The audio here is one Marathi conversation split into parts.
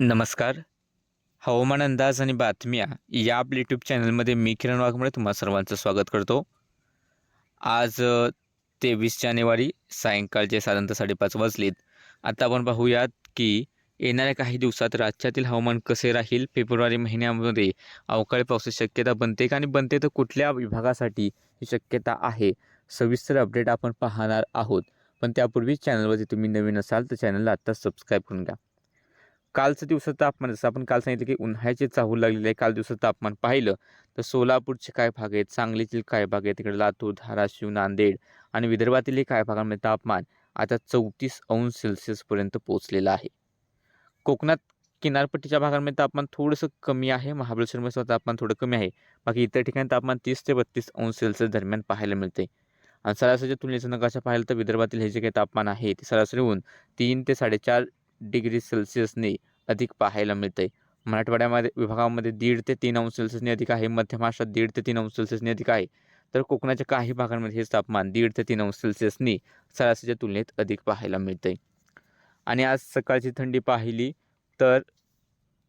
नमस्कार. हवामान अंदाज आणि बातम्या या आपल्या यूट्यूब चॅनलमध्ये मी किरण वाघमुळे तुम्हा सर्वांचं स्वागत करतो. आज तेवीस जानेवारी सायंकाळचे साधारणतः साडेपाच वाजलेत. आता आपण पाहूयात की येणाऱ्या काही दिवसात राज्यातील हवामान कसे राहील? फेब्रुवारी महिन्यामध्ये अवकाळी पावसाची शक्यता बनते का? आणि बनते तर कुठल्या विभागासाठी ही शक्यता आहे? सविस्तर अपडेट आपण पाहणार आहोत. पण त्यापूर्वी चॅनलवरती तुम्ही नवीन असाल तर चॅनलला आत्ताच सबस्क्राईब करून घ्या. कालचं दिवसाचं तापमान जसं आपण काल सांगितलं की उन्हाळ्याचे चाहूल लागलेले आहे काल दिवसाचं तापमान पाहिलं तर सोलापूरचे काय भाग आहेत? सांगलीतील काय भाग आहेत? तिकडे लातूर धाराशिव नांदेड आणि विदर्भातीलही काय भागांमध्ये तापमान आता चौतीस अंश सेल्सिअसपर्यंत पोहोचलेलं आहे. कोकणात किनारपट्टीच्या भागांमध्ये तापमान थोडंसं कमी आहे. महाबळेश्वरमध्ये सुद्धा तापमान थोडं कमी आहे. बाकी इतर ठिकाणी तापमान तीस ते बत्तीस अंश सेल्सिअस दरम्यान पाहायला मिळते. आणि सरासरीच्या तुलनेचं नकाशा पाहिलं तर विदर्भातील हे जे काही तापमान आहे ते सरासरी होऊन तीन ते साडेचार डिग्री सेल्सिअसने अधिक पाहायला मिळते मराठवाड्यामध्ये विभागामध्ये दीड ते तीन अंश सेल्सिअसने अधिक आहे. मध्य महाराष्ट्रात दीड ते तीन अंश सेल्सिअसने अधिक आहे. तर कोकणाच्या काही भागांमध्ये हेच तापमान दीड ते तीन अंश सेल्सिअसनी सरासरीच्या तुलनेत अधिक पाहायला मिळते आणि आज सकाळची थंडी पाहिली तर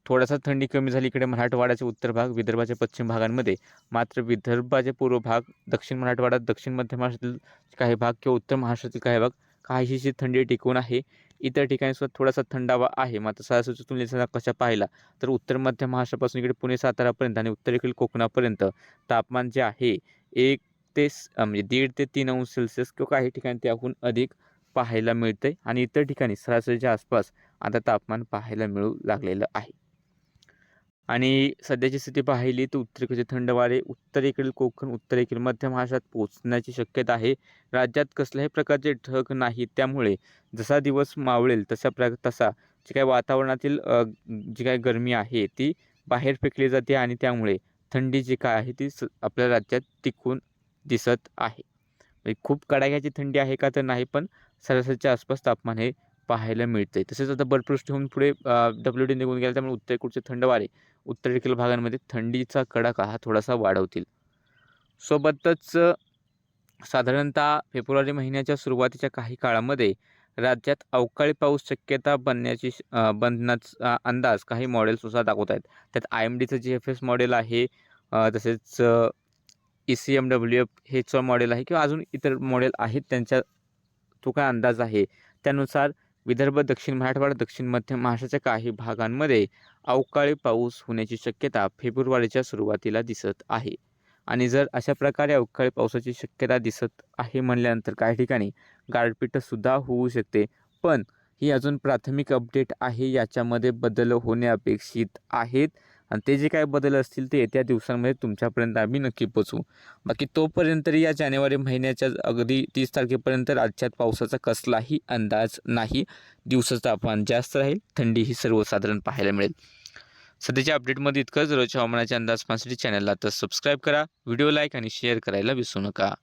थोडासा थंडी कमी झाली. इकडे मराठवाड्याचे उत्तर भाग विदर्भाच्या पश्चिम भागांमध्ये मात्र विदर्भाचे पूर्व भाग दक्षिण मराठवाडा दक्षिण मध्य महाराष्ट्रातील काही भाग किंवा उत्तर महाराष्ट्रातील काही भाग काहीशी थंडी टिकून आहे. इतर ठिकाणी सुद्धा थोडासा थंडावा आहे. मात्र सरासरीच्या तुलनेचा कशा पाहिला तर उत्तर मध्य महाराष्ट्रापासून इकडे पुणे सातारापर्यंत आणि उत्तरेकडील कोकणापर्यंत तापमान जे आहे एक ते म्हणजे दीड ते तीन अंश सेल्सिअस किंवा काही ठिकाणी त्याहून अधिक पाहायला मिळते आणि इतर ठिकाणी सरासरीच्या आसपास आता तापमान पाहायला मिळू लागलेलं आहे. आणि सध्याची स्थिती पाहिली तर उत्तरेकडचे थंड वारे उत्तरेकडील कोकण उत्तरेकडील मध्य महाराष्ट्रात पोहोचण्याची शक्यता आहे. राज्यात कसल्याही प्रकारचे ढग नाही त्यामुळे जसा दिवस मावळेल तसा प्र तसा जी काही वातावरणातील जी काही गरमी आहे ती बाहेर फेकली जाते आणि त्यामुळे थंडी जी काय आहे ती स आपल्या राज्यात टिकून दिसत आहे. म्हणजे खूप कडाक्याची थंडी आहे का तर नाही पण सरासरीच्या आसपास तापमान हे पाहायला मिळते तसेच आता बर्फवृष्टी होऊन पुढे डब्ल्यू डी निघून गेला त्यामुळे उत्तरेकडचे थंड वारे उत्तरेकडील भागांमध्ये थंडीचा कडाका हा थोडासा वाढवतील. सोबतच साधारणतः फेब्रुवारी महिन्याच्या सुरुवातीच्या काही काळामध्ये राज्यात अवकाळी पाऊस शक्यता बनण्याची बनण्याचा अंदाज काही मॉडेल्सनुसार दाखवत आहेत. त्यात आय एम डीचं जी एफ एस मॉडेल आहे तसेच E C M W F हेचं मॉडेल आहे किंवा अजून इतर मॉडेल आहेत त्यांच्या तो काय अंदाज आहे? त्यानुसार विदर्भ दक्षिण मराठवाडा दक्षिण मध्य महाराष्ट्राच्या काही भागांमध्ये अवकाळी पाऊस होण्याची शक्यता फेब्रुवारीच्या सुरुवातीला दिसत आहे. आणि जर अशा प्रकारे अवकाळी पावसाची शक्यता दिसत आहे म्हणल्यानंतर काही ठिकाणी गारपीटसुद्धा होऊ शकते. पण ही अजून प्राथमिक अपडेट आहे याच्यामध्ये बदल होणे अपेक्षित आहेत. आणि ते जे काय बदल असतील ते येत्या दिवसांमध्ये तुमच्यापर्यंत आम्ही नक्की पोचवू बाकी तोपर्यंत या जानेवारी महिन्याच्या अगदी तीस तारखेपर्यंत राज्यात पावसाचा कसलाही अंदाज नाही. दिवसाचं तापमान जास्त राहील थंडी ही सर्वसाधारण पाहायला मिळेल. सध्याच्या अपडेटमध्ये इतकंच. रोजच्या हवामानाच्या अंदाज पाहण्यासाठी चॅनलला तर सबस्क्राईब करा. व्हिडिओ लाईक आणि शेअर करायला विसरू नका.